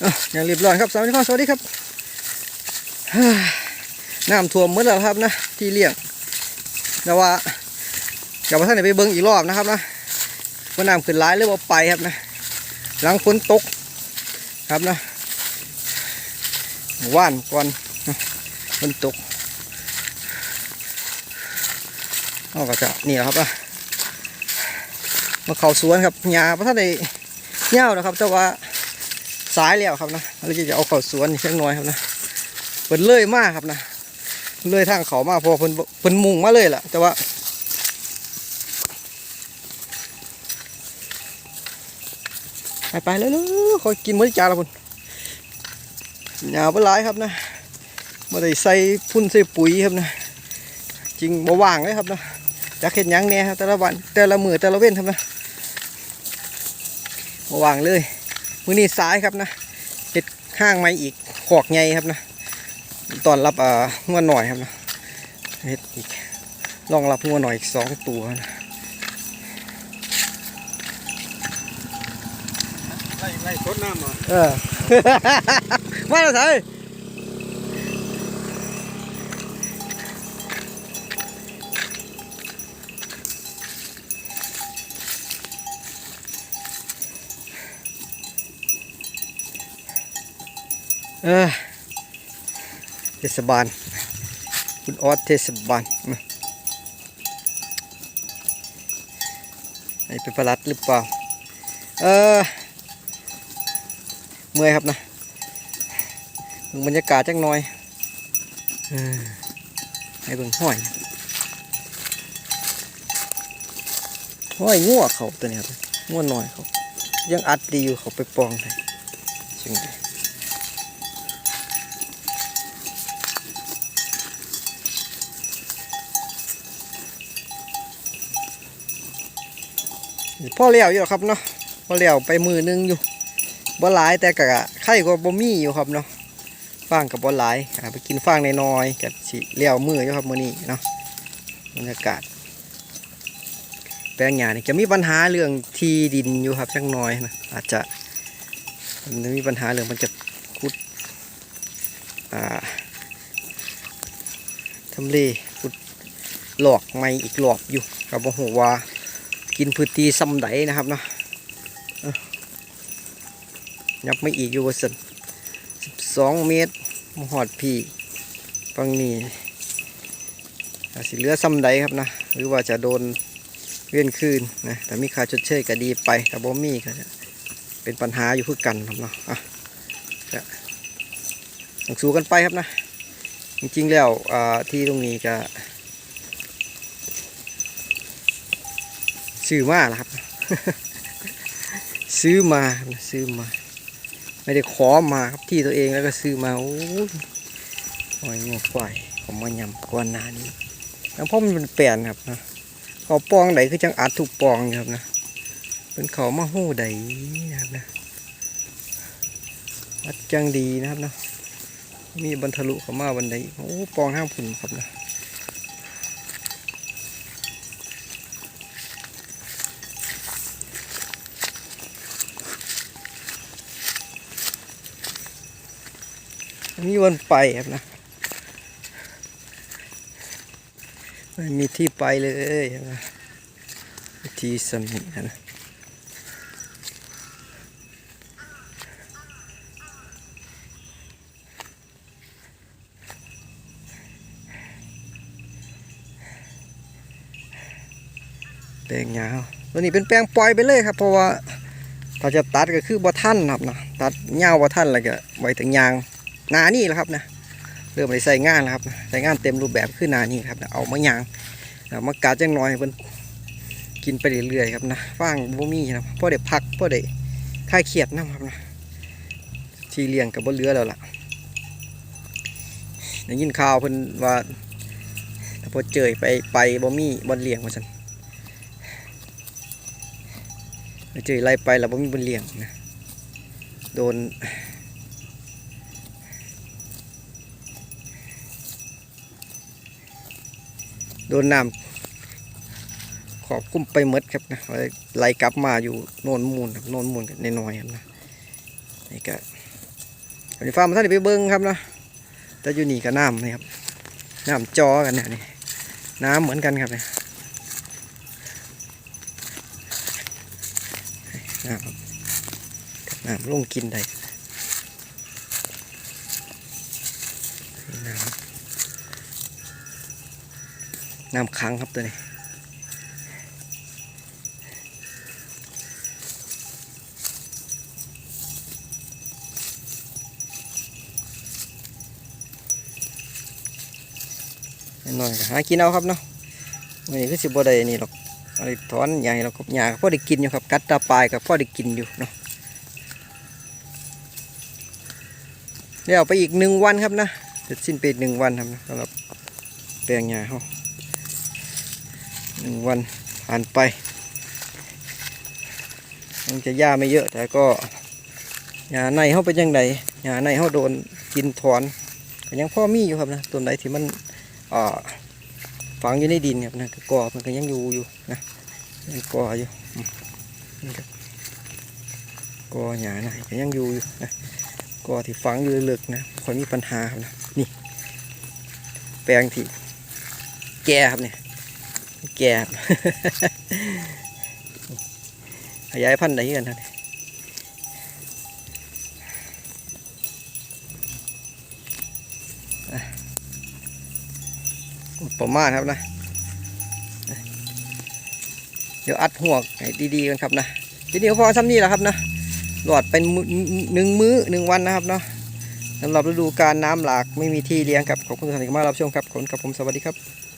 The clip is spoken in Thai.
อย่างรีบร้อนครับสวัสดีครับสวัสดีครับน้ำท่วมหมดแล้วครับนะที่เลี้ยงแต่ว่ากับว่าท่านได้ไปเบิ้งอีกรอบนะครับนะว่าน้ำขึ้นร้ายหรือว่าไปครับนะหลังฝนตกครับนะว่านก่อนฝนตกเอาก็จะนี่แหละครับนะมาเข้าสวนครับหญ้าพระท่านได้เหี่ยวนะครับแต่ว่า สายแล้วครับนะเราจะเอาเข้าสวนอีกสักน่อยครับนะเปิดเลยมากครับนะเลยทางเขามาพอเพิ่นเพิ่นมุ่งมาเลยล่ะ แต่ว่าไปไปเลยเลยคอยกินมื้อจานละพุ่นหญ้าบ่หลายครับนะบ่ได้ใส่พุ่นใส่ปุ๋ยครับนะจริงบ่ว่างเลยครับนะจักเห็นยังเนี่ยครับแต่ละวันแต่ละมือแต่ละเว้นครับนะมาวางเลย มือนี้ซ้ายครับนะเห็ดข้างไม้อีกขอกใหญ่ครับนะตอนรับอ่างัวหน่อยครับนะเห็ดอีกรองรับงัวหน่อยอีกสองตัวนะไล่ไล่ทดน้ำมาเออ มาแล้วไท เออเทศบาล คุณออสเทศบาลไอ้เป็นประหลัดหรือเปล่า เออ เมื่อยครับนะเบิ่งบรรยากาศจักหน่อยออให้เบิ่งห้อย ห้อยงัวเขาตัวนี้ครับงัวหน่อยเขา ยังอัดดีอยู่เขาไปปองเลยจริง พ่อเลี้ยวอยู่ครับเนาะพ่อเลี้ยวไปมือนึงอยู่บ่หลายแต่กะไข่ก็บ่มีอยู่ครับเนาะฟางกับบ่หลายไปกินฟางในน้อยกับสิเลี้ยวมืออยู่ครับมื้อนี้เนาะบรรยากาศ แปลงหญ้านี่จะมีปัญหาเรื่องที่ดินอยู่ครับจักหน่อยนะอาจจะมันจะมีปัญหาเรื่องมันจะขุดอ่าทำเลขุดหลอกไม้อีกหลอกอยู่กับบ่ฮู้ว่า กินพื้นที่ซ้ำใดนะครับเนาะยับไม่อีกอยู่ว่าสันสิบสองเมตรมหอดพี่ฟังนี่สิเหลือซ้ำใดครับนะ หรือว่าจะโดนเวียนคืนนะแต่มีค่าชดเชยก็ดีไปแต่บ่มีก็เป็นปัญหาอยู่คือกันครับเนาะอะจะต้องสู้กันไปครับนะ จริงๆแล้วอ่าที่ตรงนี้ก็ ซื้อมาแล้วครับ ซื้อมาซื้อมา ไม่ได้ขอมาครับที่ตัวเองแล้วก็ซื้อมาโอ้ยหอยงวควายผมมายำกวนหนานี้แล้วเพราะมันเป็นแปลนครับนะเขาปองไหนคือจังอัดถูกปองครับนะเป็นเขามาหู้ใดนะครับนะอัดจังดีนะครับนะมีบรรทะลุเข้ามาบันไดโอ้ปองห้ามผุนครับนะ มีวันไปครับนะไม่มีที่ไปเลยนะที่สมิงนะแปลงยาวตัวนี้เป็นแปลงปล่อยไปเลยครับ เพราะว่าถ้าจะตัดก็คือบ่ท่านครับนะตัดยาวบ่ท่านแล้วก็ไว้ถึงยาง นานี่แหละครับนะเริ่มไปใส่งานแล้วครับใส่งานเต็มรูปแบบคือนานี่ครับนะเอามายางเอามากาจังน้อยเพิ่นกินไปเรื่อยๆครับนะฟางบ่มีนะพ่อได้พักพ่อได้คลายเครียดนะครับนะทีเลี้ยงกับบ่เหลือแล้วล่ะได้ยินข่าวเพิ่นว่าพอเจยไปไปบ่มีบ่เลี้ยงว่าซั่นเจยไล่ไปแล้วบ่มีบ่เลี้ยงนะโดน โดนน้ำขอบคุ้มไปหมดครับนะไหลกลับมาอยู่โนนมูลครับโนนมูลกันน้อยครับนะนี่ก็วันนี้ฟาร์มท่านได้ไปเบิ้งครับนะแต่อยู่นี่ก็น้ำนี่ครับน้ำจอกันเนี่ยนี่น้ำเหมือนกันครับเนี่ยน้ำน้ำลงกินได้น้ำ น้ำค้างครับตัวนี้น้อยหากินเอาครับเนาะวันนี้คือสิบ่ได้นี่หรอกอะไรถอนใหญ่หรอกครับหญ้าก็พอได้กินอยู่ครับ กัดตาปลายก็พอได้กินอยู่เนาะเดี๋ยวไปอีกหนึ่งวันครับนะเสร็จสิ้นไปอีกหนึ่งวันครับนะสำหรับแปลงหญ้าเขา หนึ่งวันผ่านไปมันจะหญ้าไม่เยอะ แต่ก็หญ้าในเขาเป็นยังไงหญ้าในเขาโดนกินถอนก็ยังพ่อมีอยู่ครับนะต้นใดที่มันอ่าฝังอยู่ในดินครับนะก็กอมันก็ยังอยู่อยู่นะยังกออยู่อืมนี่ครับกอหยาหน่อยก็ยังอยู่อยู่นะกอที่ฝังอยู่ลึกนะคอยมีปัญหาครับนะนี่ แปลงที่แก่ครับเนี่ย แก่ขยายพันธุ์ได้กันครับเนี่ยประมาณครับนะ เดี๋ยวอัดหัวกให้ดีๆกันครับนะทีนี้พอซ้ำนี่แหละครับนะหลอดเป็นหนึ่งมื้อหนึ่งวันนะครับเนาะสำหรับฤดูการน้ำหลากไม่มีที่เลี้ยงครับขอบคุณท่านที่เข้ามารับชมครับขอบคุณครับผมสวัสดีครับ